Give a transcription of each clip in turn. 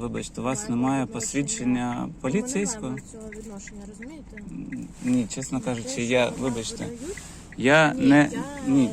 Вибачте, у вас немає посвідчення поліцейського? Ми не маємо цього відношення, розумієте? Ні, чесно кажучи, я вибачте. Я не ні.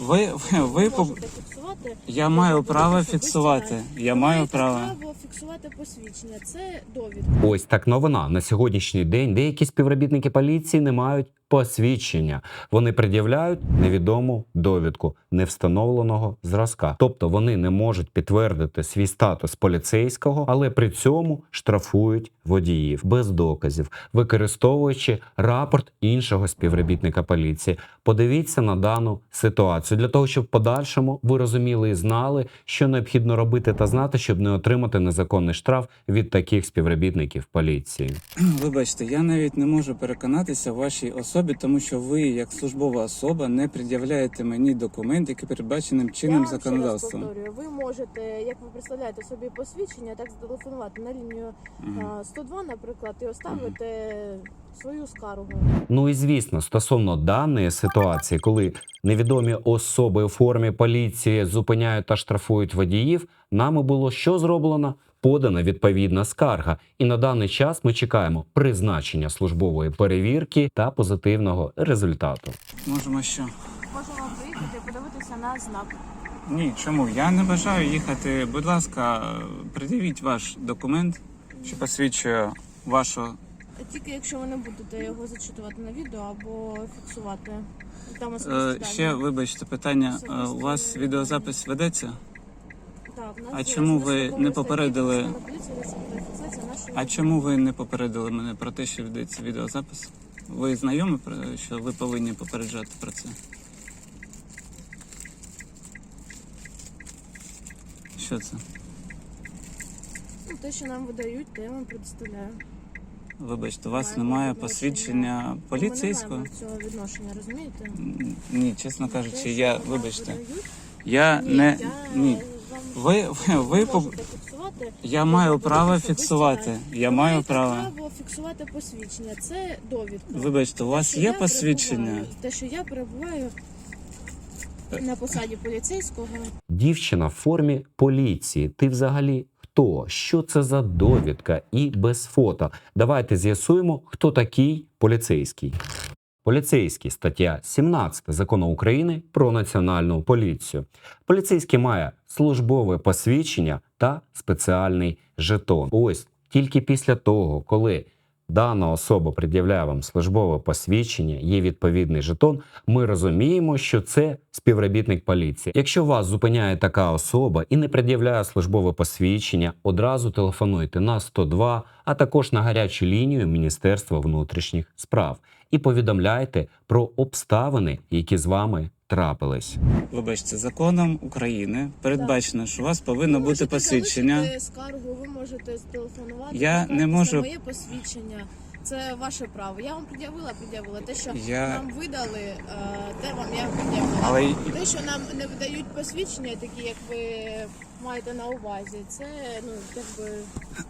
Ви ви, ви не по- фіксувати. я маю право фіксувати. Я маю право. право фіксувати посвідчення. Це довідка. Ось так новина на сьогоднішній день. Деякі співробітники поліції не мають посвідчення. Вони пред'являють невідому довідку невстановленого зразка. Тобто вони не можуть підтвердити свій статус поліцейського, але при цьому штрафують водіїв без доказів, використовуючи рапорт іншого співробітника поліції. Подивіться на дану ситуацію для того, щоб в подальшому ви розуміли і знали, що необхідно робити та знати, щоб не отримати незаконний штраф від таких співробітників поліції. Вибачте, я навіть не можу переконатися в вашій особі, тому що ви, як службова особа, не пред'являєте мені документ, який передбаченим Я чинним вам ще раз законодавством. повторюю, ви можете, як ви представляєте собі посвідчення, так зателефонувати на лінію а, 102, наприклад, і оставити свою скаргу. Ну і звісно, стосовно даної ситуації, коли невідомі особи у формі поліції зупиняють та штрафують водіїв, нами було що зроблено? Подана відповідна скарга, і на даний час ми чекаємо призначення службової перевірки та позитивного результату. Можемо що? Можемо приїхати і подивитися на знак. Ні, чому? Я не бажаю їхати. Будь ласка, пред'явіть ваш документ, що посвідчує вашу. Тільки якщо ви не будете його зачитувати на відео або фіксувати. Там Е, особисті ще вибачте питання. Е, у вас відеозапис ведеться? А чому ви не попередили- А чому ви не попередили мене про те, що ведеться відеозапис? Ви знайомі про що ви повинні попереджати про це? Що це? Ну, те, що нам видають, те я вам представляю. Вибачте, у вас Маємо немає відношення. посвідчення Ми поліцейського? не маємо цього відношення, розумієте? Ні, чесно кажучи, що я вибачте. Я не ні. Ви ви, ви не по- можете фіксувати. я маю право фіксувати. Я Ви маю право. право фіксувати посвідчення. Це довідка. Вибачте, у вас Що є я посвідчення? перебуваю- Те, що я перебуваю на посаді поліцейського. Дівчина в формі поліції. Ти взагалі хто? Що це за довідка? І без фото. Давайте з'ясуємо, хто такий поліцейський. Поліцейський стаття 17 закону України про національну поліцію. Поліцейський має службове посвідчення та спеціальний жетон. Ось тільки після того, коли дана особа пред'являє вам службове посвідчення, є відповідний жетон, ми розуміємо, що це співробітник поліції. Якщо вас зупиняє така особа і не пред'являє службове посвідчення, одразу телефонуйте на 102, а також на гарячу лінію Міністерства внутрішніх справ і повідомляйте про обставини, які з вами трапились. Вибачте, законом України передбачено, що у вас повинно Ви бути посвідчення. скаргу, ви можете зателефонувати. Я не можу- моє посвідчення. Це ваше право. Я вам пред'явила, пред'явила. Те, що Я- нам видали, е, те вам я пред'явила. Але й- Те, що нам не видають посвідчення, такі як ви маєте на увазі, це ну якби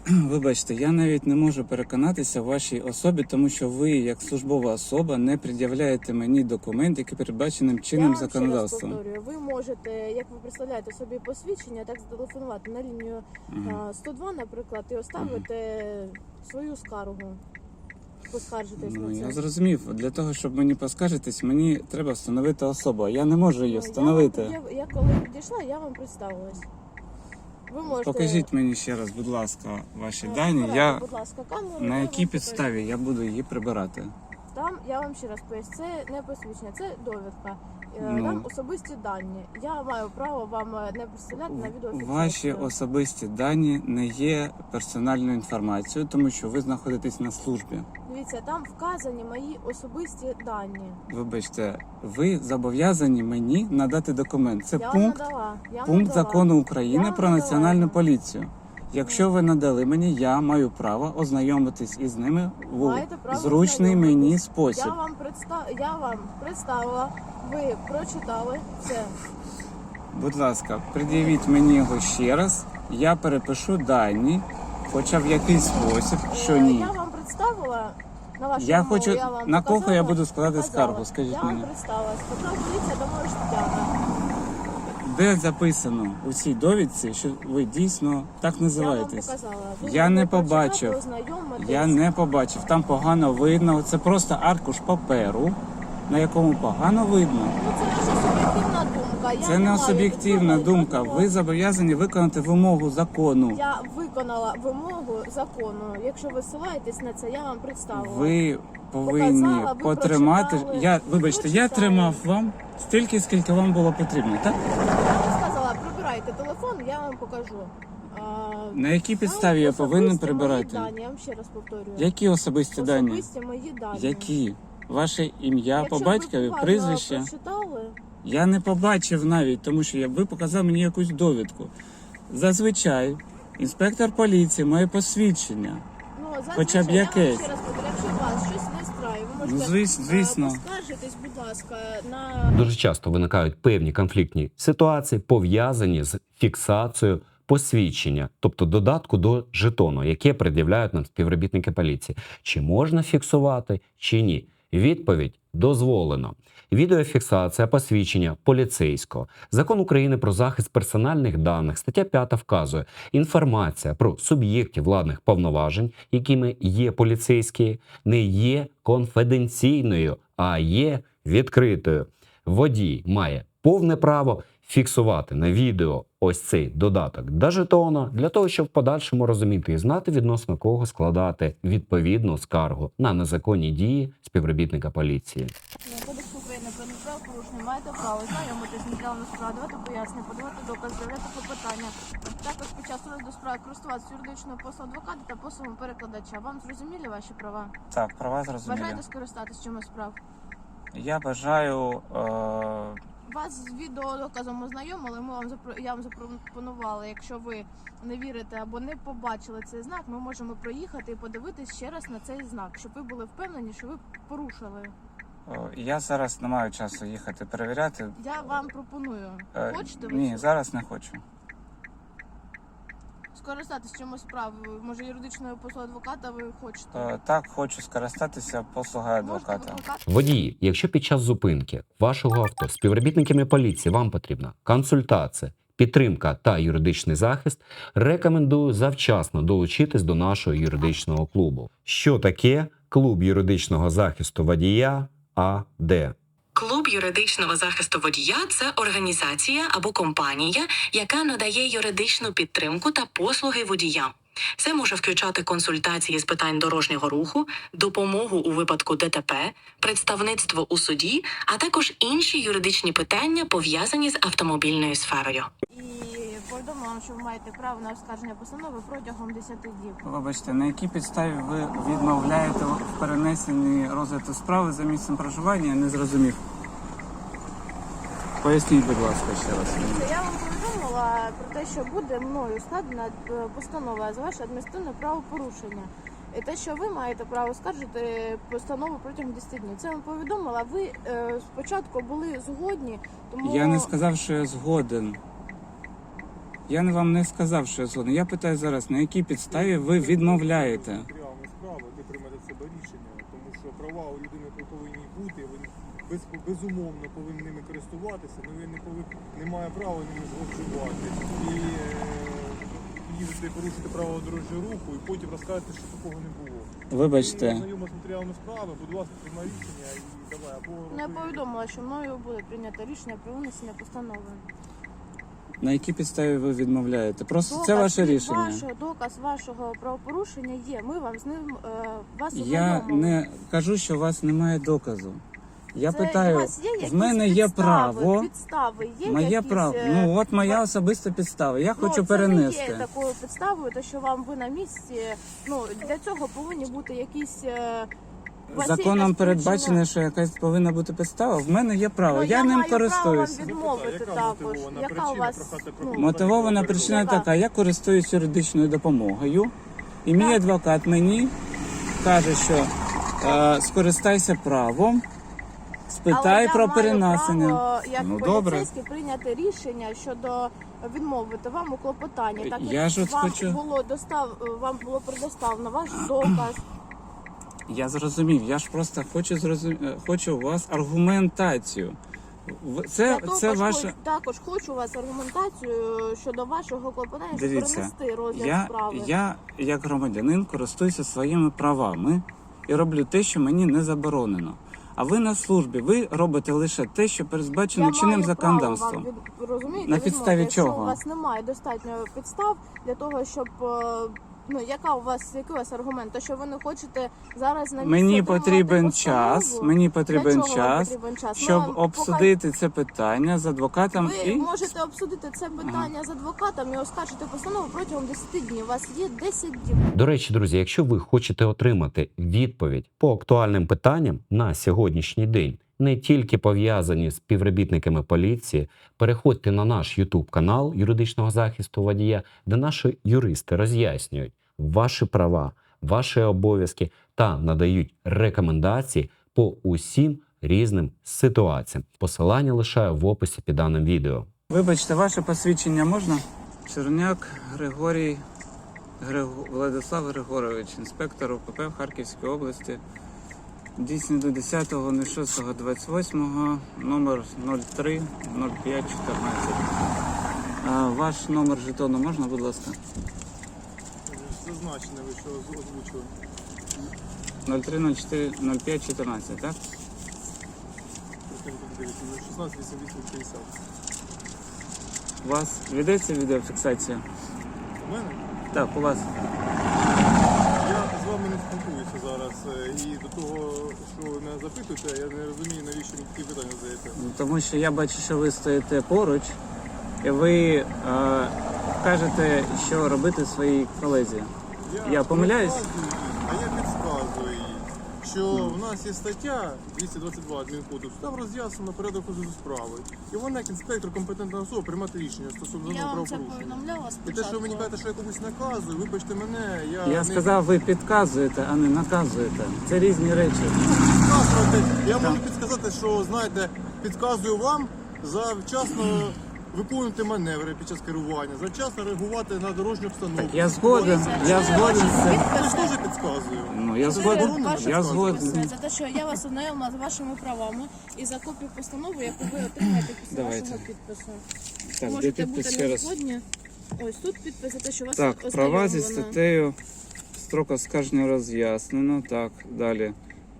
Вибачте, я навіть не можу переконатися в вашій особі, тому що ви, як службова особа, не пред'являєте мені документ, який передбаченим чинним я вам ще раз законодавством. повторюю. Ви можете, як ви представляєте собі посвідчення, так зателефонувати на лінію Мгм. а, 102, наприклад, і оставити свою скаргу. Поскаржитись Ну, на це. я зрозумів. Для того, щоб мені поскаржитись, мені треба встановити особу. Я не можу її Ну, встановити. Я, я, я коли підійшла, я вам представилась. Ви можете Покажіть мені ще раз, будь ласка, ваші е, дані. прибирати, Я будь ласка, камеру. на я якій підставі я буду її прибирати? Там я вам ще раз поясню, це не посвідчення, це довідка. Е, Ну. Там особисті дані. Я маю право вам е, не представляти на відеофіксацію. Ваші особисті дані не є персональною інформацією, тому що ви знаходитесь на службі. Дивіться, там вказані мої особисті дані. Вибачте, ви зобов'язані мені надати документ. Це я пункт, надала. Я вам пункт надала. закону України Я про надала. національну поліцію. Якщо ви надали мені, я маю право ознайомитись із ними в Маєте право зручний мені ознайомитись. спосіб. Я вам представ... я вам представила, ви прочитали все. Будь ласка, пред'явіть мені його ще раз. Я перепишу дані, хоча в якийсь спосіб, що Е, ні. Я вам представила на вашу Я хочу- я вам на кого показала, я буду складати показала. скаргу, скажіть я мені. вам представилась. Петро поліція Домович Тетяна. де записано у цій довідці, що ви дійсно так Я вам називаєтесь? показала. Ви Я не побачив. ознайомитись. Я не побачив. Там погано видно. Це просто аркуш паперу, на якому погано видно. Ну, це наша суб'єктивна думка. Я Це не маю суб'єктивна думка. Ви зобов'язані виконати вимогу закону. Я виконала вимогу закону. Якщо ви ссилаєтесь на це, я вам представила. Ви повинні Показала, ви потримати. прочитали. Я вибачте, я Прочитали. тримав вам стільки, скільки вам було потрібно. Так Я вам сказала, прибирайте телефон, я вам покажу. А, на якій підставі я особисті повинен мої прибирати? Дані, я вам ще раз повторюю. Які особисті дані? Особисті мої дані. Які? Ваше ім'я Якщо по батькові, прізвище? прочитали, Я не побачив навіть, тому що я- ви показали мені якусь довідку. Зазвичай інспектор поліції має посвідчення. ну, зазвичай, Хоча б я якесь. вам ще раз повторю, якщо вас щось не страє, ви Ну, можете звіс- звісно. е, поскаржитись, будь ласка, на Дуже часто виникають певні конфліктні ситуації, пов'язані з фіксацією посвідчення, тобто додатку до жетону, яке пред'являють нам співробітники поліції. Чи можна фіксувати, чи ні? Відповідь дозволено. Відеофіксація посвідчення поліцейського. Закон України про захист персональних даних, стаття 5 вказує, інформація про суб'єктів владних повноважень, якими є поліцейські, не є конфіденційною, а є відкритою. Водій має повне право фіксувати на відео ось цей додаток до жетона для того, щоб в подальшому розуміти і знати відносно кого складати відповідну скаргу на незаконні дії співробітника поліції. На Кодекс України про неправопорушення маєте право знайомитись справи, давати пояснення, подавати докази, заявляти клопотання. Також під час розгляду справи користуватися юридичною послугою адвоката та послугом перекладача. Вам зрозуміли ваші права? Так, права зрозуміли. Бажаєте скористатись чимось справ? Я бажаю. Е- Вас з відеодоказом ознайомили. Ми вам запро... я вам запропонувала. Якщо ви не вірите або не побачили цей знак, ми можемо проїхати і подивитись ще раз на цей знак, щоб ви були впевнені, що ви порушили. я зараз не маю часу їхати перевіряти. Я вам пропоную. Е, Хочете ви Ні, зараз не хочу. Скористатись чимось справою? Може юридичною послугою адвоката ви хочете? Е, так, хочу скористатися послугою адвоката. Водії, якщо під час зупинки вашого авто співробітниками поліції вам потрібна консультація, підтримка та юридичний захист, рекомендую завчасно долучитись до нашого юридичного клубу. Що таке клуб юридичного захисту водія АД? Клуб юридичного захисту водія це організація або компанія, яка надає юридичну підтримку та послуги водіям. Це може включати консультації з питань дорожнього руху, допомогу у випадку ДТП, представництво у суді, а також інші юридичні питання пов'язані з автомобільною сферою. Вам, що ви маєте право на оскарження постанови протягом 10 діб. Вибачте, на якій підставі ви відмовляєте в перенесенні розгляду справи за місцем проживання? Я не зрозумів. Поясніть, будь ласка, ще раз. Я вам повідомила про те, що буде мною складена е, постанова за ваше адміністративне правопорушення. І те, що ви маєте право скаржити постанову протягом 10 днів. Це вам повідомила. Ви е, спочатку були згодні, тому Я не сказав, що я згоден. Я не- вам не сказав, що я згоден. Я питаю зараз, на якій підставі ви відмовляєте? матеріалами справи, ви приймете себе рішення, тому що права у людини повинні бути, ви без, безумовно повинні ними користуватися, але він не, повинен, не має права ними зловживати. І е, їздити, порушити правила дорожнього руху і потім розказати, що такого не було. Вибачте, Знайомо з матеріалами справи, будь ласка, приймай рішення і давай, або Ну, я роби- повідомила, що мною буде прийнято рішення про винесення постанови. на якій підставі ви відмовляєте? Просто це ваше від рішення. Вашого, доказ вашого правопорушення є. Ми вам з ним е, вас Я ознайомили. не кажу, що у вас немає доказу. Я Це питаю, вас є якісь в мене є підстави, право. Підстави є Моє якісь, право. е, Ну от моя особиста підстава. Я ну, хочу це перенести. не є такою підставою, то що вам ви на місці. Ну для цього повинні бути якісь. е, у вас є Законом якась передбачено, причина? що якась повинна бути підстава. В мене є право. Ну, я, я ним маю право користуюся. вам відмовити Яка також. мотивована Яка у причина вас прохати ну, про- Мотивована причина Яка? така: я користуюсь юридичною допомогою, і мій адвокат мені каже, що е, скористайся правом, Але спитай я про маю перенесення. право, як Ну, добре. поліцейський прийняти рішення щодо відмовити вам у клопотанні. Так Я як ж от вам хочу- було достав вам було предоставлено ваш доказ. Я зрозумів. Я ж просто хочу зрозум... е, хочу у вас аргументацію. В- Це, Я це також, ваше. хоч- також хочу у вас аргументацію щодо вашого клопотання, щоб Дивіться, перенести розгляд Я, справи. я, як громадянин, користуюся своїми правами і роблю те, що мені не заборонено. А ви на службі, ви робите лише те, що передбачено чинним законодавством. вам від, розумієте, На відмовити. підставі Якщо чого? у вас немає достатньо підстав для того, щоб е, ну яка у вас який у вас аргумент? То що ви не хочете зараз на місці Мені отримувати потрібен постанову? час. Мені потрібен чого вам час, потрібен час? Ми щоб вам обсудити це питання з адвокатом Ви і можете обсудити це питання з адвокатом і оскаржити постанову протягом 10 днів. У вас є 10 днів. До речі, друзі, якщо ви хочете отримати відповідь по актуальним питанням на сьогоднішній день, не тільки пов'язані з співробітниками поліції, переходьте на наш YouTube канал юридичного захисту водія, де наші юристи роз'яснюють ваші права, ваші обов'язки та надають рекомендації по усім різним ситуаціям. Посилання лишаю в описі під даним відео. Вибачте, ваше посвідчення можна? Черняк Григорій Григу- Владислав Григорович, інспектор УПП в Харківській області. Дійсний до 10.06.28, номер 03 05 14. Ваш номер жетону можна, будь ласка? Зазначено, ви що озвучили. 03 04 05 14, так? 16 88 50. У вас ведеться відеофіксація? У мене? Так, у вас. Не спілкуюся зараз. е, І до того, що ви мене запитуєте, я не розумію, навіщо мені такі питання задаєте. Ну, Тому що я бачу, що ви стоїте поруч, і ви е, кажете, що робити своїй колезі. Я помиляюсь? я їй, що в нас є стаття 222 адмінкодексу, там роз'яснено порядок розгляду справи. І вона, як інспектор, компетентна особа, приймати рішення стосовно Я вам це правопорушення. повідомляла І спочатку. те, що ви мені кажете, що я комусь наказую, вибачте мене, я, Я не сказав, ви підказуєте, а не наказуєте. Це різні речі. підказувати. Я можу підказати, що знаєте, підказую вам завчасно виконувати маневри під час керування, завчасно реагувати на дорожню обстановку. Я згоден, я згоден з цим. Я ж теж підказую. Ну, я згоден, я згоден. За те, що я вас ознайомила з вашими правами і за копію постанови, яку ви отримаєте після Давайте. вашого підпису. Так, де Можете підпис бути ще не раз? згодні. Ось тут підпис, за те, що вас Так, права зі ознайомлено. статтею строк оскарження роз'яснено. Так, далі.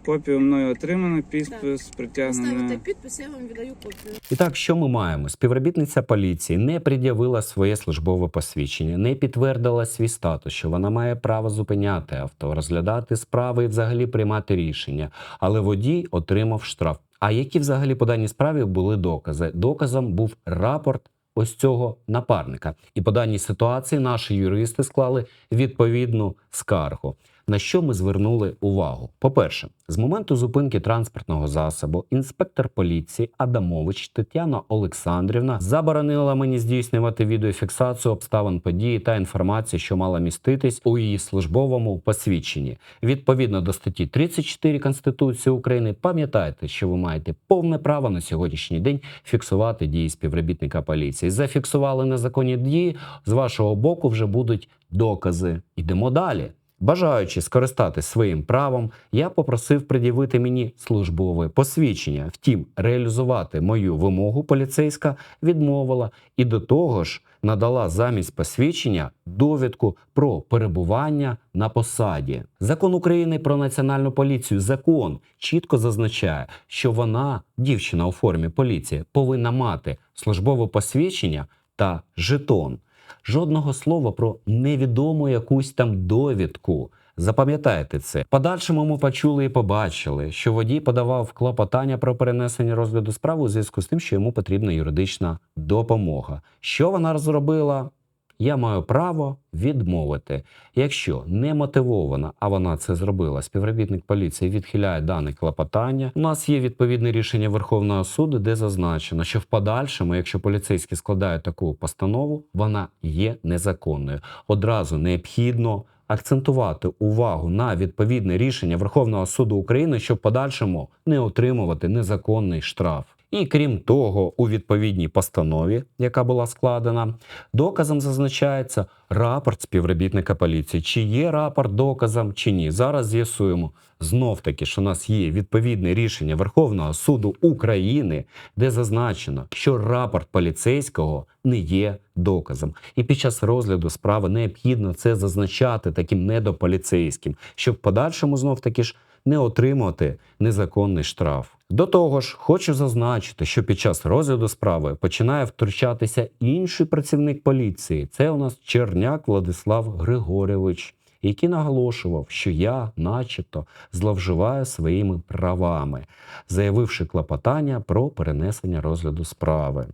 Копію мною отримано, підпис Поставите притягнення. підпис, я вам віддаю копію. І так, що ми маємо? Співробітниця поліції не пред'явила своє службове посвідчення, не підтвердила свій статус, що вона має право зупиняти авто, розглядати справи і взагалі приймати рішення. Але водій отримав штраф. А які взагалі по даній справі були докази? Доказом був рапорт ось цього напарника. І по даній ситуації наші юристи склали відповідну скаргу. На що ми звернули увагу? По-перше, з моменту зупинки транспортного засобу інспектор поліції Адамович Тетяна Олександрівна заборонила мені здійснювати відеофіксацію обставин події та інформації, що мала міститись у її службовому посвідченні. Відповідно до статті 34 Конституції України, пам'ятайте, що ви маєте повне право на сьогоднішній день фіксувати дії співробітника поліції. Зафіксували незаконні дії. З вашого боку вже будуть докази. Йдемо далі. Бажаючи скористатись своїм правом, я попросив пред'явити мені службове посвідчення. Втім, реалізувати мою вимогу поліцейська відмовила і до того ж надала замість посвідчення довідку про перебування на посаді. Закон України про національну поліцію, закон чітко зазначає, що вона, дівчина у формі поліції, повинна мати службове посвідчення та жетон. Жодного слова про невідому якусь там довідку. Запам'ятайте це. Подальшому ми почули і побачили, що водій подавав клопотання про перенесення розгляду справи у зв'язку з тим, що йому потрібна юридична допомога. Що вона розробила? Я маю право відмовити. Якщо не мотивована, а вона це зробила, співробітник поліції відхиляє дане клопотання. У нас є відповідне рішення Верховного суду, де зазначено, що в подальшому, якщо поліцейські складають таку постанову, вона є незаконною. Одразу необхідно акцентувати увагу на відповідне рішення Верховного суду України, щоб подальшому не отримувати незаконний штраф. І крім того, у відповідній постанові, яка була складена, доказом зазначається рапорт співробітника поліції. Чи є рапорт доказом, чи ні. Зараз з'ясуємо знов таки, що у нас є відповідне рішення Верховного суду України, де зазначено, що рапорт поліцейського не є доказом. І під час розгляду справи необхідно це зазначати таким недополіцейським, щоб в подальшому знов таки ж не отримати незаконний штраф. До того ж, хочу зазначити, що під час розгляду справи починає втручатися інший працівник поліції. Це у нас Черняк Владислав Григорьович, який наголошував, що я, начебто, зловживаю своїми правами, заявивши клопотання про перенесення розгляду справи.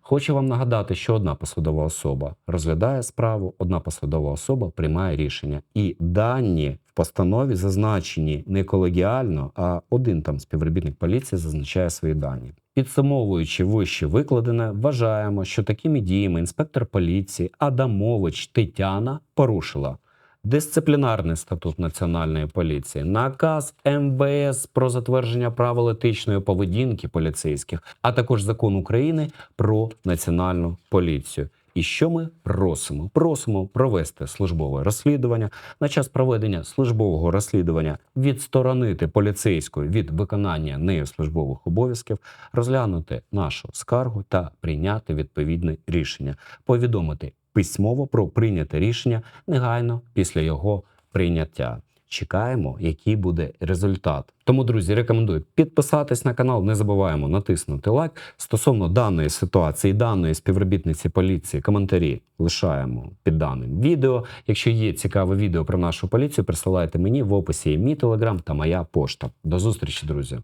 Хочу вам нагадати, що одна посадова особа розглядає справу, одна посадова особа приймає рішення. І дані постанові зазначені не колегіально, а один там співробітник поліції зазначає свої дані. Підсумовуючи вище викладене, вважаємо, що такими діями інспектор поліції Адамович Тетяна порушила дисциплінарний статут національної поліції, наказ МВС про затвердження правил етичної поведінки поліцейських, а також закон України про національну поліцію. І що ми просимо? Просимо провести службове розслідування. На час проведення службового розслідування відсторонити поліцейського від виконання нею службових обов'язків, розглянути нашу скаргу та прийняти відповідне рішення, повідомити письмово про прийняте рішення негайно після його прийняття. Чекаємо, який буде результат. Тому, друзі, рекомендую підписатись на канал. Не забуваємо натиснути лайк. Стосовно даної ситуації, даної співробітниці поліції, коментарі лишаємо під даним відео. Якщо є цікаве відео про нашу поліцію, присилайте мені в описі є мій телеграм та моя пошта. До зустрічі, друзі.